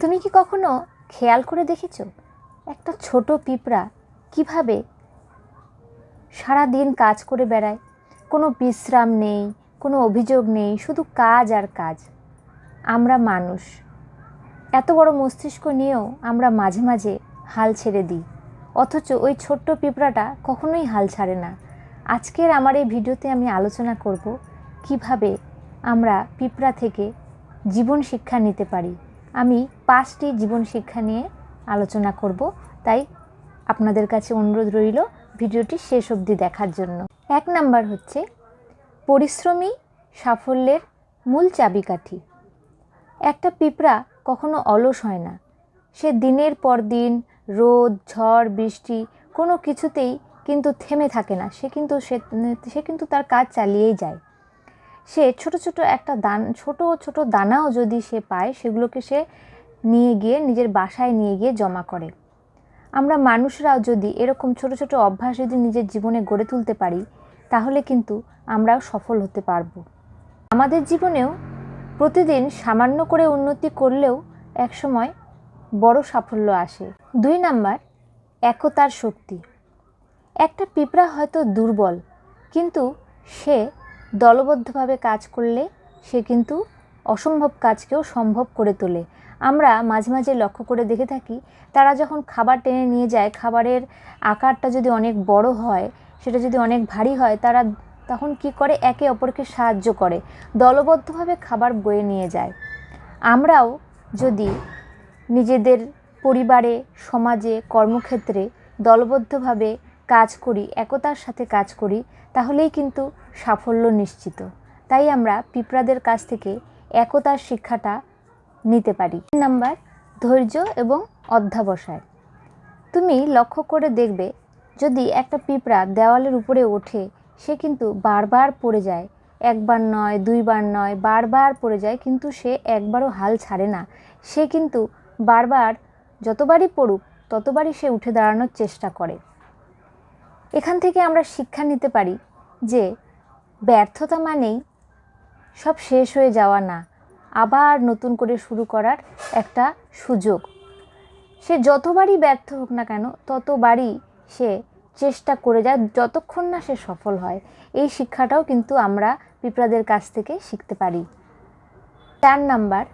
তুমি কি কখনো খেয়াল করে দেখেছ? একটা ছোট পিঁপড়া কীভাবে সারা দিন কাজ করে বেড়ায়? কোনো বিশ্রাম নেই, কোনো অভিযোগ নেই, শুধু কাজ আর কাজ। আমরা মানুষ। এত বড় মস্তিষ্ক নিয়েও আমরা মাঝে মাঝে হাল ছেড়ে দিই। অথচ ওই ছোট্ট পিঁপড়াটা কখনোই হাল ছাড়ে না। আজকের আমার এই ভিডিওতে আমি আলোচনা করব কীভাবে আমরা পিঁপড়া থেকে জীবন শিক্ষা নিতে পারি। আমি পাঁচটি জীবন শিক্ষা নিয়ে আলোচনা করব। তাই আপনাদের কাছে অনুরোধ রইল ভিডিওটি শেষ অবধি দেখার জন্য। এক নাম্বার হচ্ছে, পরিশ্রমী সাফল্যের মূল চাবিকাঠি। একটা পিঁপড়া কখনো অলস হয় না। সে দিনের পর দিন, রোদ, ঝড়, বৃষ্টি, কোনো কিছুতেই কিন্তু থেমে থাকে না। সে কিন্তু সে সে কিন্তু তার কাজ চালিয়েই যায়। সে ছোট ছোট একটা দান, ছোট ছোট দানাও যদি সে পায়, সেগুলোকে সে নিয়ে গিয়ে, নিজের বাসায় নিয়ে গিয়ে জমা করে। আমরা মানুষরাও যদি এরকম ছোট ছোট অভ্যাস যদি নিজের জীবনে গড়ে তুলতে পারি, তাহলে কিন্তু আমরাও সফল হতে পারব। আমাদের জীবনেও প্রতিদিন সামান্য করে উন্নতি করলেও একসময় বড় সাফল্য আসে। দুই নাম্বার, একতার শক্তি। একটা পিঁপড়া হয়তো দুর্বল, কিন্তু সে দলবদ্ধভাবে কাজ করলে সে কিন্তু অসম্ভব কাজকেও সম্ভব করে তোলে। আমরা মাঝে মাঝে লক্ষ্য করে দেখে থাকি, তারা যখন খাবার টেনে নিয়ে যায়, খাবারের আকারটা যদি অনেক বড় হয়, সেটা যদি অনেক ভারী হয়, তারা তখন কি করে? একে অপরকে সাহায্য করে। দলবদ্ধভাবে খাবার বয়ে নিয়ে যায়। আমরাও যদি নিজেদের পরিবারে, সমাজে, কর্মক্ষেত্রে দলবদ্ধভাবে কাজ করি, একতার সাথে কাজ করি, তাহলেই কিন্তু সাফল্য নিশ্চিত। তাই আমরা পিঁপড়াদের কাছ থেকে একতার শিক্ষাটা নিতে পারি। নাম্বার, ধৈর্য এবং অধ্যাবসায়। তুমি লক্ষ্য করে দেখবে, যদি একটা পিঁপড়া দেওয়ালের উপরে ওঠে, সে কিন্তু বারবার পড়ে যায়। একবার নয়, দুইবার নয়, বারবার পড়ে যায়, কিন্তু সে একবারও হাল ছাড়ে না। সে কিন্তু বারবার যতবারই পড়ুক, ততবারই সে উঠে দাঁড়ানোর চেষ্টা করে। এখান থেকে আমরা শিক্ষা নিতে পারি যে ব্যর্থতা মানেই সব শেষ হয়ে যাওয়া না, আবার নতুন করে শুরু করার একটা সুযোগ। সে যতবারই ব্যর্থ হোক না কেন, ততবারই সে চেষ্টা করে যায়, যতক্ষণ না সে সফল হয়। এই শিক্ষাটাও কিন্তু আমরা পিঁপড়াদের কাছ থেকে শিখতে পারি। চার নাম্বার,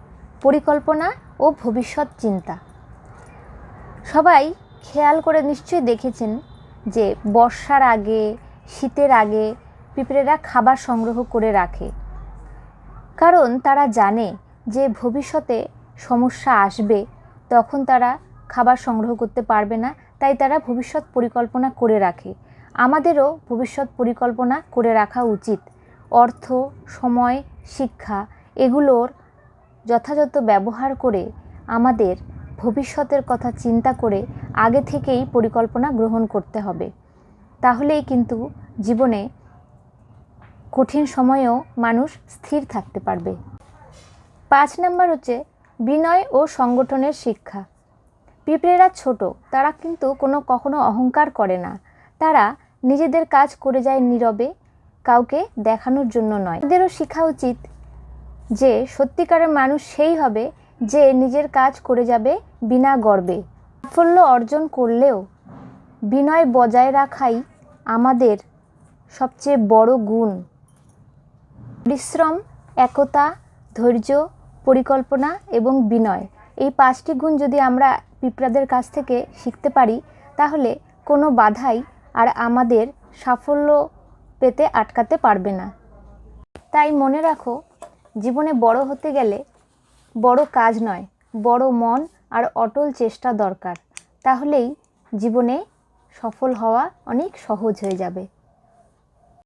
পরিকল্পনা ও ভবিষ্যৎ চিন্তা। সবাই খেয়াল করে নিশ্চয়ই দেখেছেন যে বর্ষার আগে, শীতের আগে পিঁপড়েরা খাবার সংগ্রহ করে রাখে। কারণ তারা জানে যে ভবিষ্যতে সমস্যা আসবে, তখন তারা খাবার সংগ্রহ করতে পারবে না, তাই তারা ভবিষ্যৎ পরিকল্পনা করে রাখে। আমাদেরও ভবিষ্যৎ পরিকল্পনা করে রাখা উচিত। অর্থ, সময়, শিক্ষা এগুলোর যথাযথ ব্যবহার করে আমাদের ভবিষ্যতের কথা চিন্তা করে আগে থেকেই পরিকল্পনা গ্রহণ করতে হবে। তাহলেই কিন্তু জীবনে কঠিন সময়েও মানুষ স্থির থাকতে পারবে। পাঁচ নাম্বার হচ্ছে বিনয় ও সংগঠনের শিক্ষা। পিঁপড়েরা ছোট, তারা কিন্তু কোনো কখনো অহংকার করে না। তারা নিজেদের কাজ করে যায় নীরবে, কাউকে দেখানোর জন্য নয়। তাদেরও শেখা উচিত যে সত্যিকারের মানুষ সেই হবে যে নিজের কাজ করে যাবে বিনা গর্বে। সাফল্য অর্জন করলেও বিনয় বজায় রাখাই আমাদের সবচেয়ে বড় গুণ। পরিশ্রম, একতা, ধৈর্য, পরিকল্পনা এবং বিনয় এই পাঁচটি গুণ যদি আমরা পিঁপড়াদের কাছ থেকে শিখতে পারি, তাহলে কোনো বাধাই আর আমাদের সাফল্য পেতে আটকাতে পারবে না। তাই মনে রাখো, জীবনে বড় হতে গেলে বড় কাজ নয়, বড় মন আর অটল চেষ্টা দরকার। তাহলেই জীবনে সফল হওয়া অনেক সহজ হয়ে যাবে।